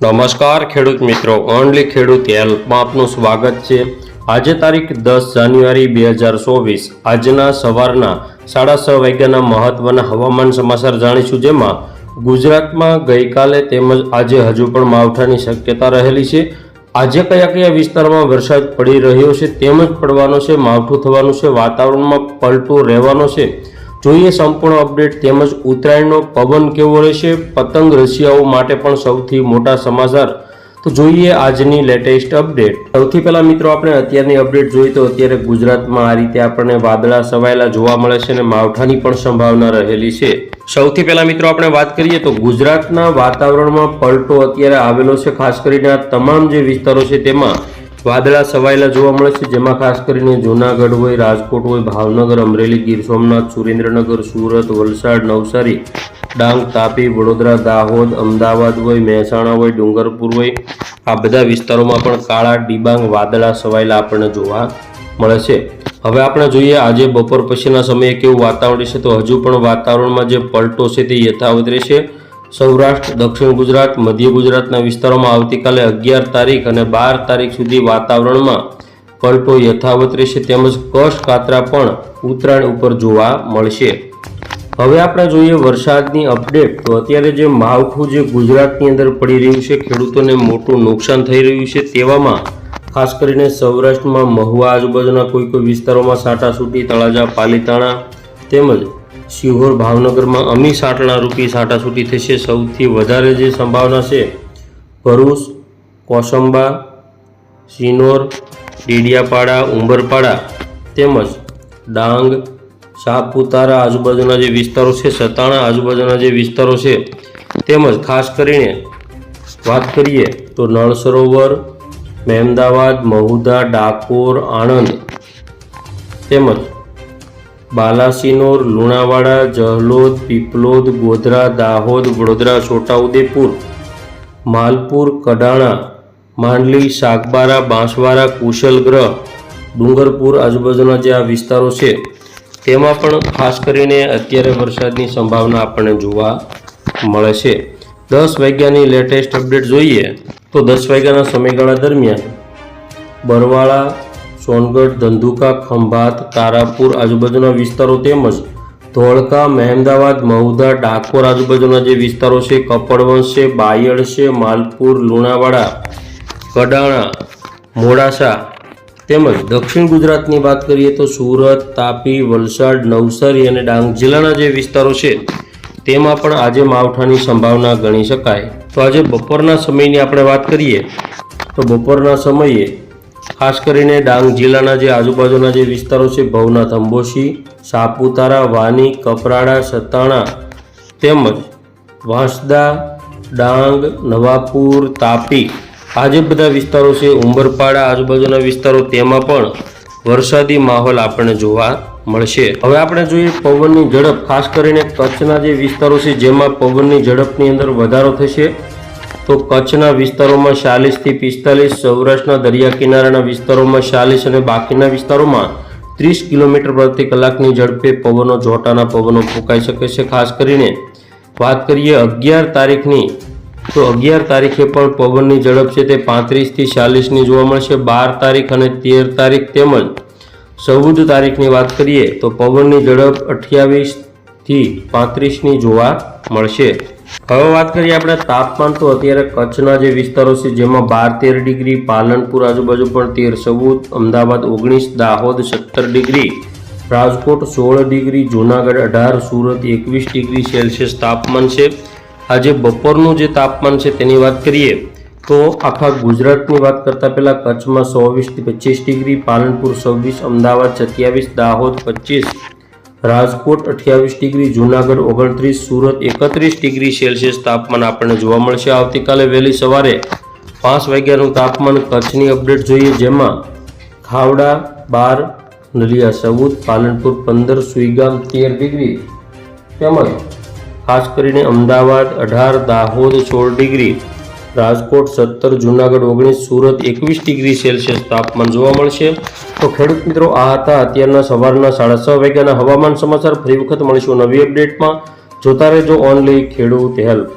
નમસ્કાર, ખેડૂત મિત્રો. ઓનલી ખેડૂત હેલ્પમાં આપનું સ્વાગત છે. આજે તારીખ દસ જાન્યુઆરી બે હજાર ચોવીસ. આજના સવારના સાડા છ વાગ્યાના મહત્વના હવામાન સમાચાર જાણીશું જેમાં ગુજરાતમાં ગઈકાલે તેમજ આજે હજુ પણ માવઠાની શક્યતા રહેલી છે. આજે કયા કયા વિસ્તારમાં વરસાદ પડી રહ્યો છે, તેમજ પડવાનો છે, માવઠું થવાનું છે, વાતાવરણમાં પલટો રહેવાનો છે જોઈએ સંપૂર્ણ અપડેટ તેમજ ઉત્તરાયણનો પવન કેવો રહેશે, પતંગ રશિયાઓ માટે પણ સૌથી મોટા સમાચાર. તો જોઈએ આજની લેટેસ્ટ અપડેટ સૌથી પહેલાં મિત્રો આપણે અત્યારની અપડેટ જોઈએ તો અત્યારે ગુજરાતમાં આ રીતે આપણને વાદળા સવાયેલા જોવા મળે છે અને માવઠાની પણ સંભાવના રહેલી છે. સૌથી પહેલાં મિત્રો આપણે વાત કરીએ તો ગુજરાતના વાતાવરણમાં પલટો અત્યારે આવેલો છે, ખાસ કરીને આ તમામ જે વિસ્તારો છે તેમાં વાદળા છવાયેલા જોવા મળે છે, જેમાં ખાસ કરીને જૂનાગઢ હોય, રાજકોટ હોય, ભાવનગર, અમરેલી, ગીર સોમનાથ, સુરેન્દ્રનગર, સુરત, વલસાડ, નવસારી, ડાંગ, તાપી, વડોદરા, દાહોદ, અમદાવાદ હોય, મહેસાણા હોય, ડુંગરપુર હોય, આ બધા વિસ્તારોમાં પણ કાળા, ડિબાંગ, વાદળા છવાયેલા આપણને જોવા મળે છે. હવે આપણે જોઈએ આજે બપોર પછીના સમયે કેવું વાતાવરણ છે, તો હજુ પણ વાતાવરણમાં જે પલટો છે તે યથાવત રહેશે. સૌરાષ્ટ્ર, દક્ષિણ ગુજરાત, મધ્ય ગુજરાતના વિસ્તારોમાં આવતીકાલે અગિયાર તારીખ અને બાર તારીખ સુધી વાતાવરણમાં પલટો યથાવત રહેશે તેમજ કશ કાતરા પણ ઉત્તરાયણ ઉપર જોવા મળશે. હવે આપણે જોઈએ વરસાદની અપડેટ. તો અત્યારે જે માવઠું જે ગુજરાતની અંદર પડી રહ્યું છે, ખેડૂતોને મોટું નુકસાન થઈ રહ્યું છે, તેવામાં ખાસ કરીને સૌરાષ્ટ્રમાં મહુવા આજુબાજુના કોઈ કોઈ વિસ્તારોમાં સાટાસૂટી તળાજા, પાલીતાણા તેમજ શિહોર ભાવનગરમાં અમી સાટણા રૂપી સાટાસૂટી થશે સૌથી વધારે જે સંભાવના છે. ભરૂચ, કોસંબા, સિનોર, ડેડિયાપાડા, ઉંબરપાડા તેમજ ડાંગ, સાપુતારા આજુબાજુના જે વિસ્તારો છે, સતાણા આજુબાજુના જે વિસ્તારો છે તેમજ ખાસ કરીને વાત કરીએ તો નળ સરોવર, મહેમદાવાદ મહુધા ડાકોર, આણંદ તેમજ બાલાસિનોર, લુણાવાડા, જહલોદ, પીપલોદ, ગોધરા, દાહોદ, વડોદરા, છોટાઉદેપુર, માલપુર, કડાણા, માંડલી, સાગબારા, બાંસવાડા, કુશલગ્રહ, ડુંગરપુર આજુબાજુના જે આ વિસ્તારો છે, તેમાં પણ ખાસ કરીને અત્યારે વરસાદની સંભાવના આપણને જોવા મળે છે. દસ વાગ્યાની લેટેસ્ટ અપડેટ જોઈએ તો દસ વાગ્યાના સમયગાળા દરમિયાન બરવાળા સોનગઢ, ધંધુકા, ખંભાત, તારાપુર, આજુબાજુના વિસ્તારો તેમજ ધોળકા, મહેમદાવાદ, મહુધા, ડાકોર આજુબાજુના જે વિસ્તારો છે, કપડવંશ છે, બાયડ છે, માલપુર, લુણાવાડા, કડાણા, મોડાસા તેમજ દક્ષિણ ગુજરાતની વાત કરીએ તો સુરત, તાપી, વલસાડ, નવસારી અને ડાંગ જિલ્લાના જે વિસ્તારો છે, તેમાં પણ આજે માવઠાની સંભાવના ગણી શકાય. તો આજે બપોરના સમયની આપણે વાત કરીએ તો બપોરના સમયે ખાસ કરીને ડાંગ જિલ્લાના જે આજુબાજુના જે વિસ્તારો છે ભવનાથ અંબોશી સાપુતારા, વાની, કપરાડા સતાણા તેમજ વાંસદા, ડાંગ, નવાપુર, તાપી આ જે બધા વિસ્તારો છે, ઉંબરપાડા આજુબાજુના વિસ્તારો તેમાં પણ વરસાદી માહોલ આપણને જોવા મળશે. હવે આપણે જોઈએ પવનની ઝડપ, ખાસ કરીને કચ્છના જે વિસ્તારો છે, જેમાં પવનની ઝડપની અંદર વધારો થશે. તો કચ્છના વિસ્તારોમાં ચાલીસથી પિસ્તાલીસ, સૌરાષ્ટ્રના દરિયા કિનારાના વિસ્તારોમાં ચાલીસ અને બાકીના વિસ્તારોમાં ત્રીસ કિલોમીટર પ્રતિ કલાકની ઝડપે પવનો જોટાના પવનો ફૂંકાઈ શકે છે. ખાસ કરીને વાત કરીએ અગિયાર તારીખની, તો અગિયાર તારીખે પણ પવનની ઝડપ છે તે પાંત્રીસથી ચાલીસની જોવા મળશે. બાર તારીખ અને તેર તારીખ તેમજ ચૌદ તારીખની વાત કરીએ તો પવનની ઝડપ અઠ્યાવીસથી પાંત્રીસની જોવા મળશે. હવે વાત કરીએ આપણે તાપમાન તો અત્યારે કચ્છના જે વિસ્તારો છે, જેમાં બાર તેર ડિગ્રી, પાલનપુર આજુબાજુ પણ તેર ચૌદ, અમદાવાદ ઓગણીસ, દાહોદ સત્તર ડિગ્રી, રાજકોટ સોળ ડિગ્રી, જૂનાગઢ અઢાર, સુરત એકવીસ ડિગ્રી સેલ્સિયસ તાપમાન છે. આજે બપોરનું જે તાપમાન છે તેની વાત કરીએ તો આખા ગુજરાતની વાત કરતાં પહેલાં કચ્છમાં ચોવીસથી પચીસ ડિગ્રી, પાલનપુર છવ્વીસ, અમદાવાદ સત્યાવીસ, દાહોદ પચીસ રાજકોટ અઠ્યાવીસ ડિગ્રી, જૂનાગઢ ઓગણત્રીસ, સુરત એકત્રીસ ડિગ્રી સેલ્સિયસ તાપમાન આપણને જોવા મળશે. આવતીકાલે વહેલી સવારે પાંચ વાગ્યાનું તાપમાન કચ્છની અપડેટ જોઈએ, જેમાં ખાવડા, બાર, નલિયા સૌદ પાલનપુર પંદર, સુઈગામ તેર ડિગ્રી તેમજ ખાસ કરીને અમદાવાદ અઢાર, દાહોદ સોળ ડિગ્રી રાજકોટ સત્તર, જુનાગઢ ઓગણીસ, સુરત એકવીસ ડિગ્રી સેલ્સિયસ તાપમાન જોવા મળશે. તો ખેડૂત મિત્રો, આ હતા અત્યારના સવારના સાડા છ વાગ્યાના હવામાન સમાચાર. ફરી વખત મળીશું નવી અપડેટમાં. જોતા રહેજો ઓનલી ખેડૂત હેલ્પ.